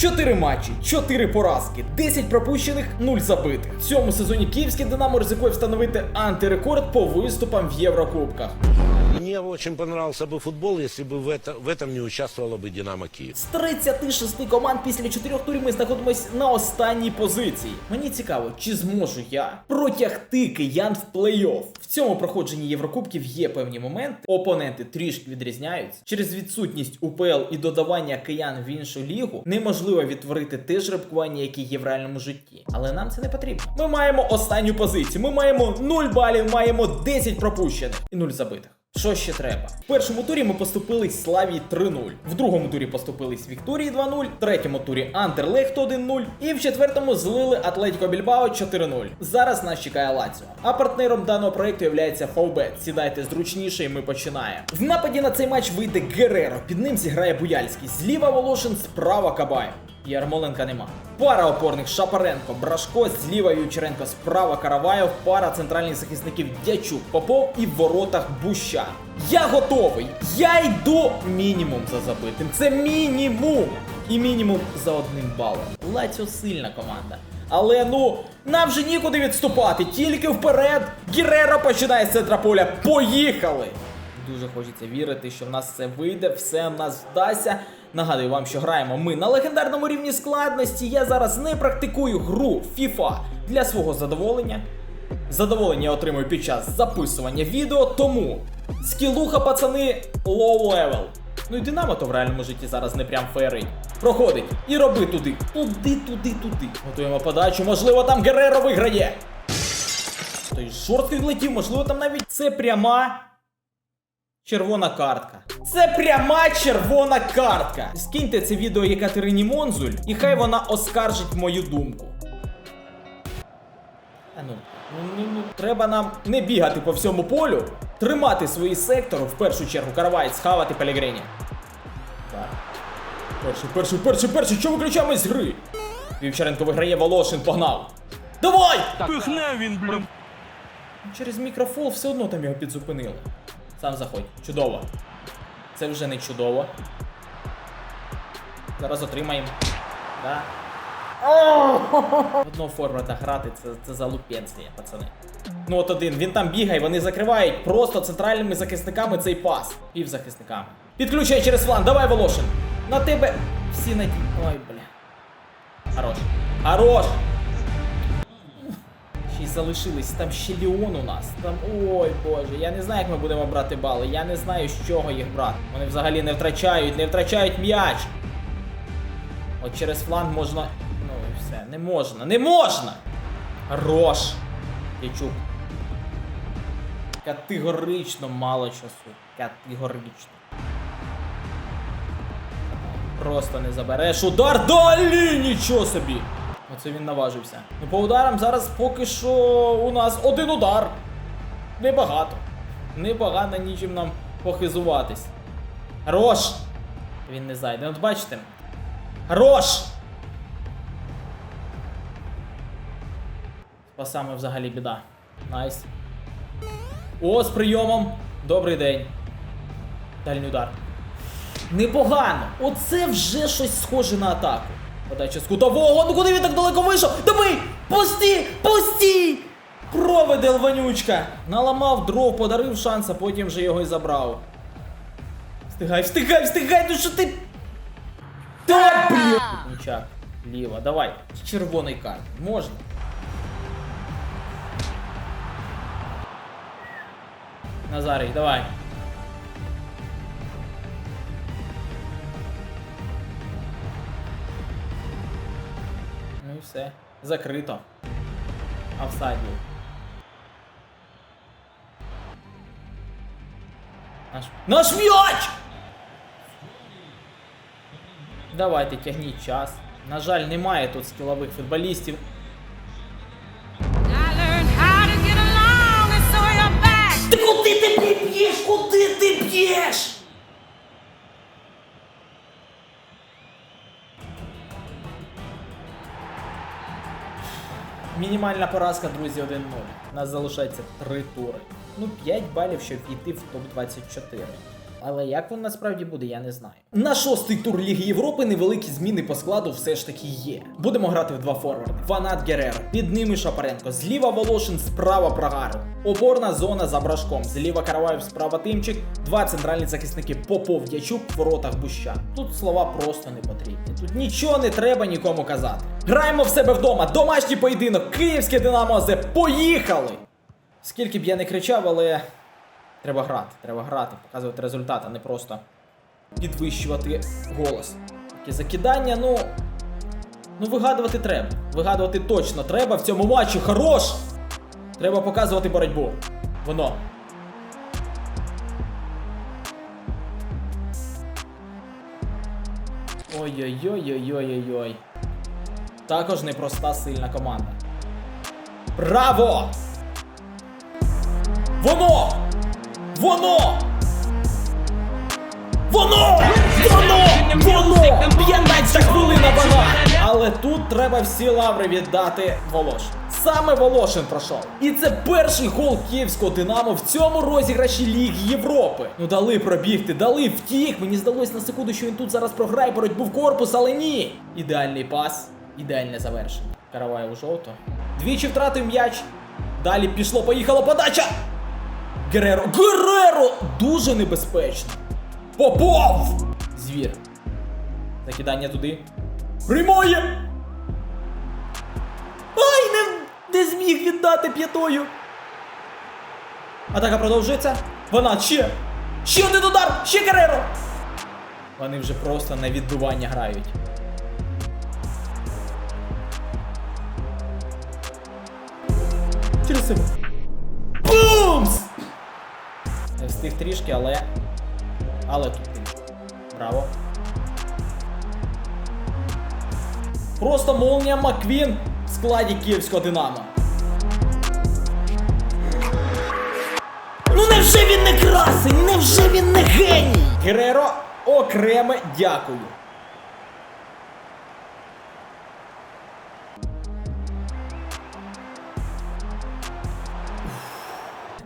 4 матчі, 4 поразки, 10 пропущених, 0 забитих. В цьому сезоні київське Динамо ризикує встановити антирекорд по виступам в Єврокубках. Мне очень понравился бы футбол, если бы в, это, в этом не участвовала бы «Динамо Киев». З 36 команд після 4 турів ми знаходимось на останній позиції. Мені цікаво, чи зможу я протягти киян в плей-офф. В цьому проходженні Єврокубків є певні моменти. Опоненти трішки відрізняються. Через відсутність УПЛ і додавання киян в іншу лігу неможливо відтворити те жеребкування, яке є в реальному житті. Але нам це не потрібно. Ми маємо останню позицію. Ми маємо 0 балів, маємо 10 пропущених і 0 забитих. Що ще треба? В першому турі ми поступились Славі 3-0. В другому турі поступились Вікторії 2-0, в третьому турі Андерлехт 1-0 і в четвертому злили Атлетіко Більбао 4-0. Зараз нас чекає Лаціо. А партнером даного проекту є Фаубет. Сідайте зручніше і ми починаємо. В нападі на цей матч вийде Гереро. Під ним зіграє Буяльський. Зліва Волошин, справа Кабаєв. Ярмоленка нема. Пара опорних Шапаренко, Брашко, зліва Ючеренко, справа Караваєв, пара центральних захисників Дячук, Попов і в воротах Буща. Я готовий! Я йду мінімум за забитим. Це мінімум! І мінімум за одним балом. Лаціо сильна команда. Але ну, нам вже нікуди відступати, тільки вперед. Гіреро починає з центра поля. Поїхали! Дуже хочеться вірити, що в нас все вийде, все в нас вдасться. Нагадую вам, що граємо ми на легендарному рівні складності. Я зараз не практикую гру FIFA для свого задоволення. Задоволення я отримую під час записування відео, тому скілуха, пацани, low level. Ну і Динамо то в реальному житті зараз не прям феєрить. Проходить і роби туди. Туди, туди, туди. Готуємо подачу, можливо, там Гереро виграє. Той шорсткий летів, можливо, там навіть це пряма червона картка. Це пряма червона картка. Скиньте це відео Єкатерині Монзуль, і хай вона оскаржить мою думку. А ну, ну, ну, ну, треба нам не бігати по всьому полю, тримати свої сектори, в першу чергу Каравай, схавати Пелегрині. Так. Перший, перший, перший, перший, що виключаємось з гри? Вівчаренко виграє, Волошин погнав. Давай! Пихне він, блін. Через мікрофон все одно там його підзупинили. Сам заходь. Чудово. Це вже не чудово. Зараз отримаємо. Да. Одного форварда грати це, це залупенствія, пацани. Ну от один, він там бігає, вони закривають просто центральними захисниками цей пас. Півзахисниками. Підключай через фланг, давай, Волошин. На тебе всі надії. Ой, бля. Хорош. Хорош! Й залишились, там ще Ліон у нас. Там. Ой боже, я не знаю, як ми будемо брати бали. Я не знаю, з чого їх брати. Вони взагалі не втрачають, не втрачають м'яч. От через фланг можна. Ну і все, не можна, не можна! Хорош! Ячук. Категорично мало часу. Категорично. Просто не забереш. Удар далі! Нічого собі! Оце він наважився. Ну по ударам зараз поки що у нас один удар. Небагато. Небагато нічим нам похизуватись. Хорош! Він не зайде. От бачите. Хорош! З пасами взагалі біда. Найс. О, з прийомом. Добрий день. Дальній удар. Непогано. Оце вже щось схоже на атаку. Подача з кутового. Ну куди він так далеко вийшов? Давай! Пусти! Пусти! Провидел вонючка! Наламав дров, подарив шанс, а потім вже його й забрав. Встигай, встигай, встигай, ну що ти. Та блін! Нічак, ліва, давай. Червоний карт. Можна. Назарій, давай. Все. Закрито. Офсайд був. Наш... Наш м'яч! Давайте тягніть час. На жаль, немає тут скілових футболістів. Ти куди ти б'єш? Куди ти б'єш? Мінімальна поразка, друзі, 1-0. У нас залишається 3 тури. Ну, 5 балів, щоб йти в топ-24. Але як він насправді буде, я не знаю. На шостий тур Ліги Європи невеликі зміни по складу все ж таки є. Будемо грати в два форварди. Фанат Гереро, під ними Шапаренко, зліва Волошин, справа Прагару. Опорна зона за брашком. Зліва Караваєв, справа Тимчик, два центральні захисники Попов Дячук в воротах Бущан. Тут слова просто не потрібні. Тут нічого не треба нікому казати. Граємо в себе вдома, домашній поєдинок, київське Динамо АЗ. Поїхали! Скільки б я не кричав, але треба грати, треба грати, показувати результат, а не просто підвищувати голос. Таке закидання, ну. Ну, вигадувати треба. Вигадувати точно треба в цьому матчі. Хорош! Треба показувати боротьбу. Воно. Ой-ой-ой-ой-ой-ой. Також непроста сильна команда. Браво! Воно! Воно! Воно! Воно! Воно! 15 хвилина вона! Але тут треба всі лаври віддати Волошин. Саме Волошин пройшов. І це перший гол київського Динамо в цьому розіграші Ліги Європи. Ну дали пробігти, дали втік. Мені здалось на секунду, що він тут зараз програє боротьбу в корпус, але ні. Ідеальний пас, ідеальне завершення. Караваєв жовто. Двічі втратив м'яч. Далі пішло, поїхало подача. Гереро. Гереро! Дуже небезпечно. Попов! Звір. Закидання туди. Приймає! Ай, не, не зміг віддати п'ятою. Атака продовжується. Вона ще. Ще один удар! Ще Гереро! Вони вже просто на відбивання грають. Через себе. Встиг трішки, але. Але тут. Браво. Просто молнія Маквін в складі київського Динамо. Ну невже він не красень? Невже він не геній? Гереро окреме дякую.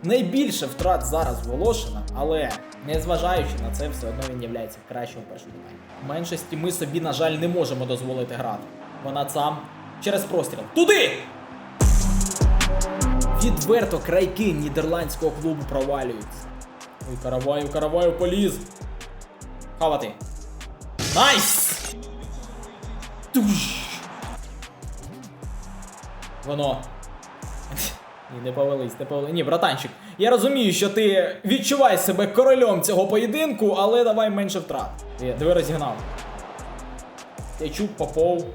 Найбільше втрат зараз Волошина, але незважаючи на це, все одно він являється кращим. В меншості ми собі, на жаль, не можемо дозволити грати. Вона сам через простріл. Туди! Відверто крайки нідерландського клубу провалюються. Ой, Караваю, Караваю поліз. Хавати. Найс! Туш! Воно. Ні, не повелись, не повелись. Ні, братанчик, я розумію, що ти відчуваєш себе королем цього поєдинку, але давай менше втрат. Диви розігнав. Тячук, Попов.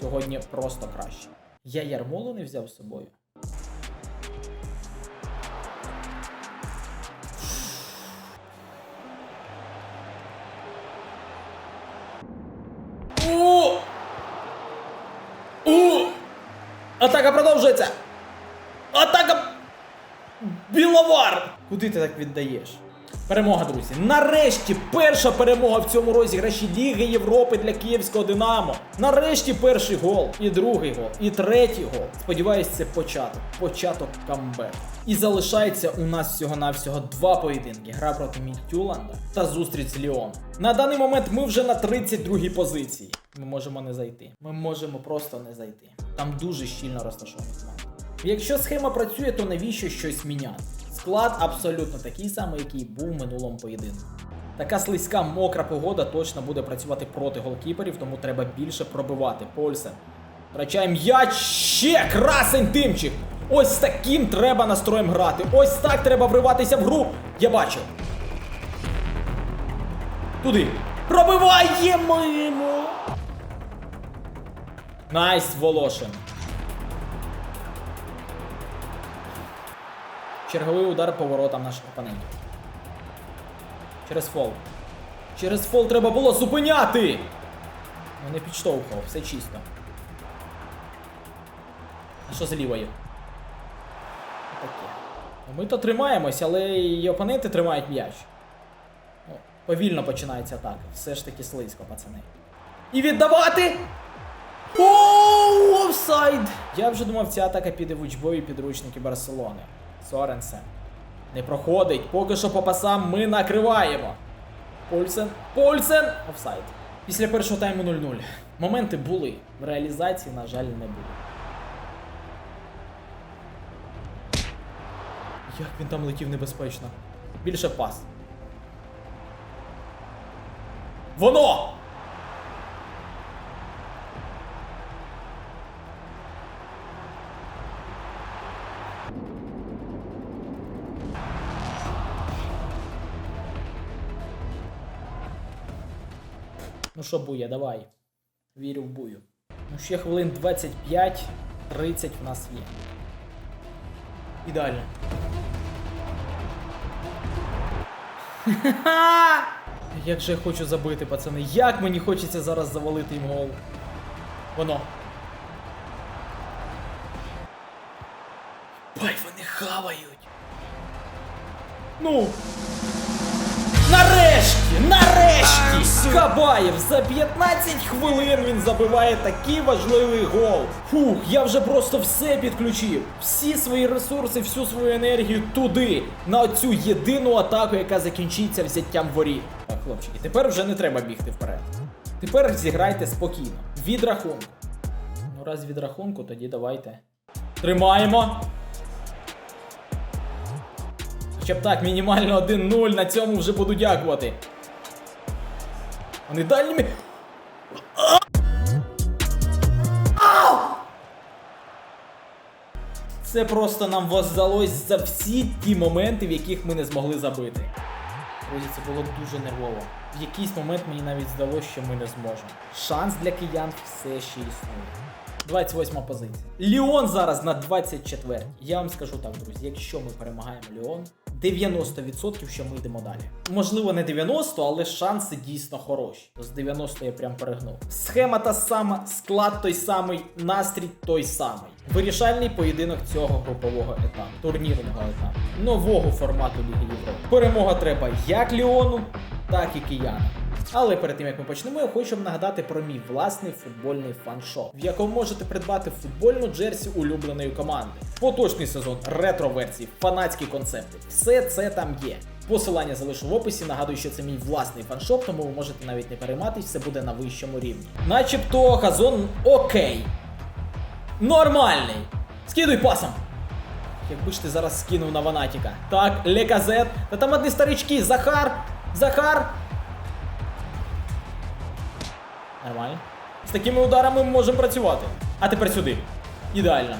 Сьогодні просто краще. Я ярмолу не взяв з собою. У! У! Атака продовжується! Атака! Біловар! Куди ти так віддаєш? Перемога, друзі. Нарешті перша перемога в цьому розіграші Ліги Європи для київського Динамо. Нарешті перший гол, і другий гол, і третій гол. Сподіваюсь, це початок. Початок камбеку. І залишається у нас всього-навсього два поєдинки: гра проти Мідтюланда та зустріч з Ліоном. На даний момент ми вже на 32-й позиції. Ми можемо не зайти. Ми можемо просто не зайти. Там дуже щільно розташовані команди. Якщо схема працює, то навіщо щось міняти? Склад абсолютно такий самий, який був в минулому поєдинку. Така слизька мокра погода точно буде працювати проти голкіперів, тому треба більше пробивати. Польсен. Втрачає м'яч ще красень тимчик. Ось таким треба настроєм грати. Ось так треба вриватися в гру. Я бачив. Туди. Пробиваємо! Найс, Волошин. Черговий удар по воротам наших опонентів. Через фол. Через фол треба було зупиняти! Ну не підштовхував, все чисто. А що з лівою? Ну, Ми то тримаємось, але і опоненти тримають м'яч. Ну, повільно починається атака. Все ж таки слизько, пацани. І віддавати! Оу, офсайд! Я вже думав, ця атака піде в учбові підручники Барселони. Соренсен. Не проходить. Поки що по пасам ми накриваємо. Польсен. Польсен! Офсайд. Після першого тайму 0-0. Моменти були. В реалізації, на жаль, не було. Як він там летів небезпечно. Більше пас. Воно! Що, Буя, давай. Вірю в бую. Ну ще хвилин 25-30 в нас є. Ідеально. Як же я хочу забити, пацани. Як мені хочеться зараз завалити їм гол. Воно. Бай, вони хавають. Ну. Нарешті! Кабаєв за 15 хвилин він забиває такий важливий гол. Фух, я вже просто все підключив. Всі свої ресурси, всю свою енергію туди, на цю єдину атаку, яка закінчиться взяттям воріт. Так, хлопчики, тепер вже не треба бігти вперед. Тепер зіграйте спокійно. Від рахунку. Ну, раз від рахунку, тоді давайте. Тримаємо. Хоча б так, мінімально 1-0, на цьому вже буду дякувати. Вони дальніми. Це просто нам воздалось за всі ті моменти, в яких ми не змогли забити. Друзі, це було дуже нервово. В якийсь момент мені навіть здалося, що ми не зможемо. Шанс для киян все ще існує. 28 позиція. Ліон зараз на 24. Я вам скажу так, друзі, якщо ми перемагаємо Ліон, 90% що ми йдемо далі. Можливо, не 90, але шанси дійсно хороші. З 90 я прям перегнув. Схема та сама, склад той самий, настрій той самий. Вирішальний поєдинок цього групового етапу, турнірного етапу, нового формату Ліги Європи. Перемога треба як Ліону, так і киянам. Але перед тим як ми почнемо, я хочу вам нагадати про мій власний футбольний фан-шоп, в якому можете придбати футбольну джерсі улюбленої команди, поточний сезон, ретро-версії, фанатські концепти. Все це там є. Посилання залишу в описі. Нагадую, що це мій власний фаншоп, тому ви можете навіть не перейматись, все буде на вищому рівні. Начебто газон окей. Нормальний. Скидуй пасом. Якби ж ти зараз скинув на Ванатіка. Так, Леказет. Та там одні старички. Захар. Захар. Нормально. З такими ударами ми можемо працювати. А тепер сюди. Ідеально.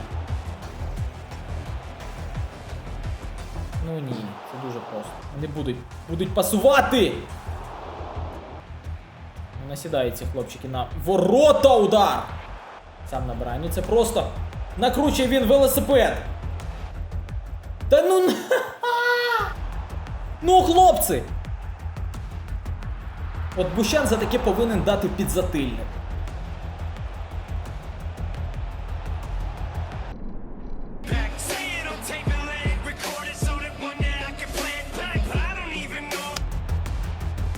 Ну ні, це дуже просто. Вони будуть. Будуть пасувати. Ці хлопчики на ворота удар. Сам набирає. Ну це просто. Накручує він велосипед. Та ну. Ну, хлопці! От Бущан за таке повинен дати підзатильник.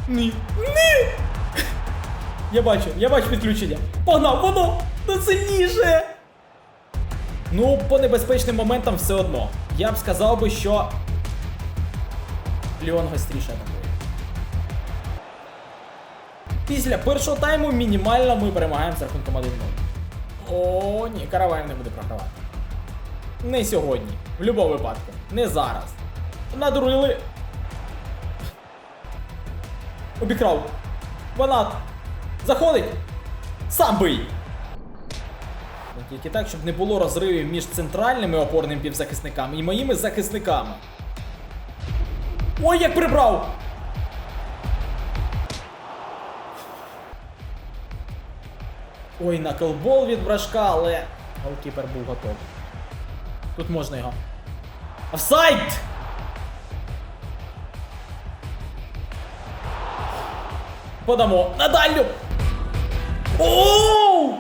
Ні. Ні! Я бачу, я бачу підключення. Погнав, воно! Ну сильніше! Ну, по небезпечним моментам все одно. Я б сказав би, що. Ліон гостріше. Після першого тайму мінімально ми перемагаємо з рахунком 1-0. О, ні, Караваєв не буде програвати. Не сьогодні. В будь-якому випадку. Не зараз. Надурили. Обікрав. Ванат. Заходить. Сам бий. Ну, Тільки так, щоб не було розривів між центральними опорними півзахисниками і моїми захисниками. Ой, як прибрав! Ой, наклбол від брашка, але голкіпер був готовий. Тут можна його. Офсайд! Подамо на дальню. Оу!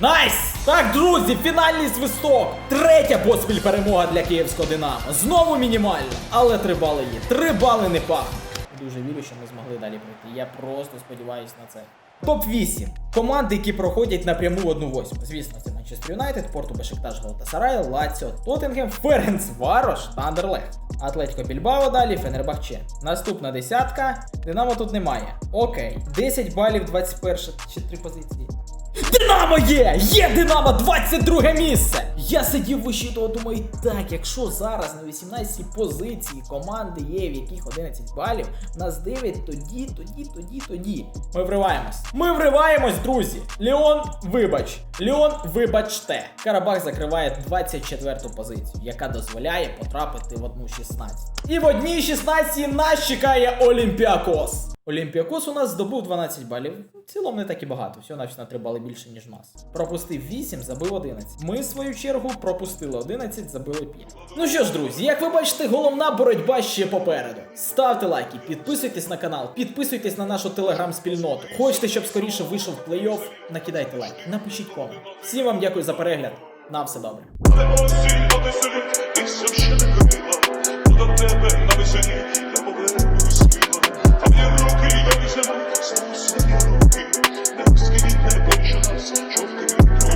Найс! Так, друзі, фінальний свисток. Третя поспіль перемога для київського Динамо. Знову мінімально, але три бали є. Три бали не пахнуть. Дуже вірю, що ми змогли далі пройти. Я просто сподіваюся на це. Топ 8. Команди, які проходять напряму 1-8. Звісно, це Манчестер Юнайтед, Порту Бешикташ, Галатасарай, Лаціо, Тоттенгем, Ференц Варош та Андерлехт. Атлетико Більбао далі, Фенербахче. Наступна десятка. Динамо тут немає. Окей. 10 балів, 21 ще три позиції. Динамо є! Є Динамо 22 місце! Я сидів вищитого, думаю, так, якщо зараз на 18 позиції команди є, в яких 11 балів, нас 9, тоді, тоді, тоді, тоді. Ми вриваємось. Ми вриваємось, друзі! Ліон, вибач. Ліон, вибачте. Карабах закриває 24 позицію, яка дозволяє потрапити в одну 16. І в одній 16 нас чекає Олімпіакос. Олімпіакос у нас здобув 12 балів. В цілому не так і багато, всього навіть на 3 бали більше, ніж нас. Пропустив 8, забив 11. Ми, в свою чергу, пропустили 11, забили 5. Ну що ж, друзі, як ви бачите, головна боротьба ще попереду. Ставте лайки, підписуйтесь на канал, підписуйтесь на нашу телеграм-спільноту. Хочете, щоб скоріше вийшов плей-офф? Накидайте лайк, напишіть комент. Всім вам дякую за перегляд. На все добре. Тебе на